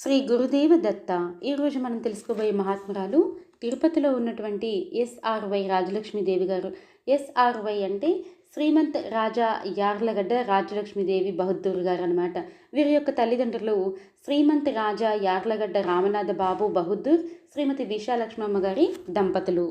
శ్రీ గురుదేవ దత్త. ఈరోజు మనం తెలుసుకోబోయే మహాత్మురాలు తిరుపతిలో ఉన్నటువంటి ఎస్ఆర్వై రాజలక్ష్మీదేవి గారు. ఎస్ఆర్వై అంటే శ్రీమంత్ రాజా యార్లగడ్డ రాజలక్ష్మీదేవి బహదూర్ గారు అనమాట వీరి యొక్క తల్లిదండ్రులు శ్రీమంత్ రాజా యార్లగడ్డ రామనాథ బాబు బహదూర్ శ్రీమతి విశాలక్ష్మమ్మ గారి దంపతులు.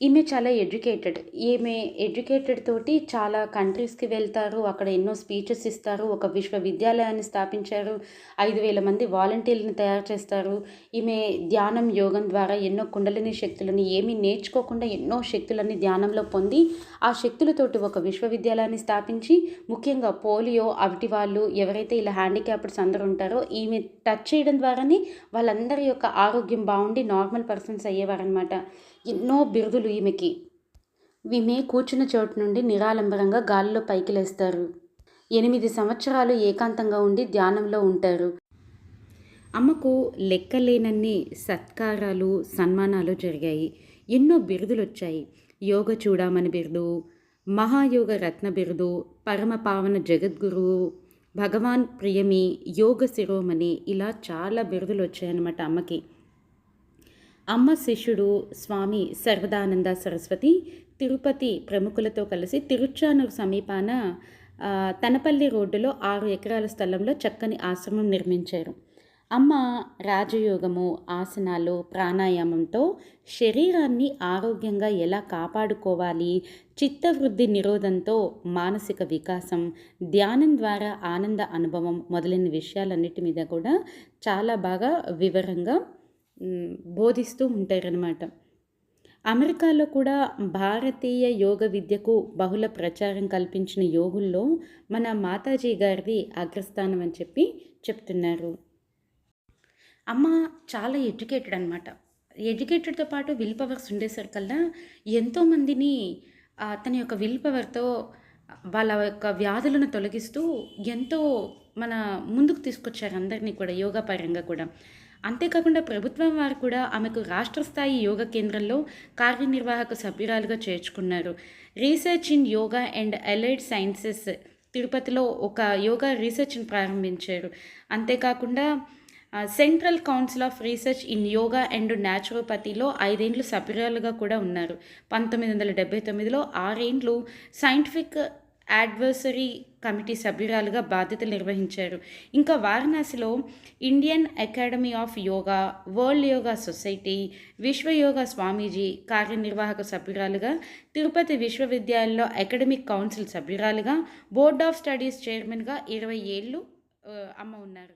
ఈమె చాలా ఎడ్యుకేటెడ్. ఈమె ఎడ్యుకేటెడ్ తోటి చాలా కంట్రీస్కి వెళ్తారు. అక్కడ ఎన్నో స్పీచెస్ ఇస్తారు. ఒక విశ్వవిద్యాలయాన్ని స్థాపించారు. ఐదు వేల మంది వాలంటీర్లను తయారు చేస్తారు. ఈమె ధ్యానం యోగం ద్వారా ఎన్నో కుండలిని శక్తులని ఏమీ నేర్చుకోకుండా ఎన్నో శక్తులని ధ్యానంలో పొంది ఆ శక్తులతోటి ఒక విశ్వవిద్యాలయాన్ని స్థాపించి ముఖ్యంగా పోలియో అవిటి వాళ్ళు ఎవరైతే ఇలా హ్యాండిక్యాప్డ్స్ అందరూ ఉంటారో ఈమె టచ్ చేయడం ద్వారానే వాళ్ళందరి యొక్క ఆరోగ్యం బాగుండి నార్మల్ పర్సన్స్ అయ్యేవారనమాట ఎన్నో బిరుదులు ఈమెకి. ఈమె కూర్చున్న చోటు నుండి నిరాలంబరంగా గాలిలో పైకి లేస్తారు ఎనిమిది సంవత్సరాలు ఏకాంతంగా ఉండి ధ్యానంలో ఉంటారు. అమ్మకు లెక్కలేనన్ని సత్కారాలు సన్మానాలు జరిగాయి. ఎన్నో బిరుదులు వచ్చాయి యోగ చూడామని బిరుదు మహాయోగ రత్న బిరుదు పరమ పావన జగద్గురువు భగవాన్ ప్రియమి యోగ శిరోమణి ఇలా చాలా బిరుదులు వచ్చాయన్నమాట అమ్మకి. అమ్మ శిష్యుడు స్వామి సర్వదానంద సరస్వతి తిరుపతి ప్రముఖులతో కలిసి తిరుచానూరు సమీపాన తనపల్లి రోడ్డులో ఆరు ఎకరాల స్థలంలో చక్కని ఆశ్రమం నిర్మించారు. అమ్మ రాజయోగము ఆసనాలు ప్రాణాయామంతో శరీరాన్ని ఆరోగ్యంగా ఎలా కాపాడుకోవాలి చిత్తవృద్ధి నిరోధంతో మానసిక వికాసం ధ్యానం ద్వారా ఆనంద అనుభవం మొదలైన విషయాలన్నిటి మీద కూడా చాలా బాగా వివరంగా బోధిస్తూ ఉంటారనమాట అమెరికాలో కూడా భారతీయ యోగ విద్యకు బహుళ ప్రచారం కల్పించిన యోగుల్లో మన మాతాజీ గారిది అగ్రస్థానం అని చెప్పి చెప్తున్నారు. అమ్మ చాలా ఎడ్యుకేటెడ్ అనమాట ఎడ్యుకేటెడ్తో పాటు విల్ పవర్స్ ఉండేసరికల్లా ఎంతోమందిని తన యొక్క విల్ పవర్తో వాళ్ళ యొక్క వ్యాధులను తొలగిస్తూ ఎంతో మన ముందుకు తీసుకొచ్చారు అందరినీ కూడా యోగా పరంగా కూడా. అంతేకాకుండా ప్రభుత్వం వారు కూడా ఆమెకు రాష్ట్ర స్థాయి యోగా కేంద్రంలో కార్యనిర్వాహక సభ్యురాలుగా చేర్చుకున్నారు. Research in yoga and allied sciences తిరుపతిలో ఒక యోగా రీసెర్చ్ని ప్రారంభించారు. అంతేకాకుండా central council of research in yoga and న్యాచురోపతిలో ఐదేండ్లు సభ్యురాలుగా కూడా ఉన్నారు. పంతొమ్మిది వందల డెబ్బై తొమ్మిదిలో ఆరేండ్లు సైంటిఫిక్ యాడ్వర్సరీ కమిటీ సభ్యురాలుగా బాధ్యతలు నిర్వహించారు. ఇంకా వారణాసిలో Indian academy of yoga world yoga society విశ్వ యోగా స్వామీజీ కార్యనిర్వాహక సభ్యురాలుగా తిరుపతి విశ్వవిద్యాలయంలో అకాడమిక్ కౌన్సిల్ సభ్యురాలుగా బోర్డ్ ఆఫ్ స్టడీస్ చైర్మన్గా ఇరవై ఏళ్ళు అమ్మ ఉన్నారు.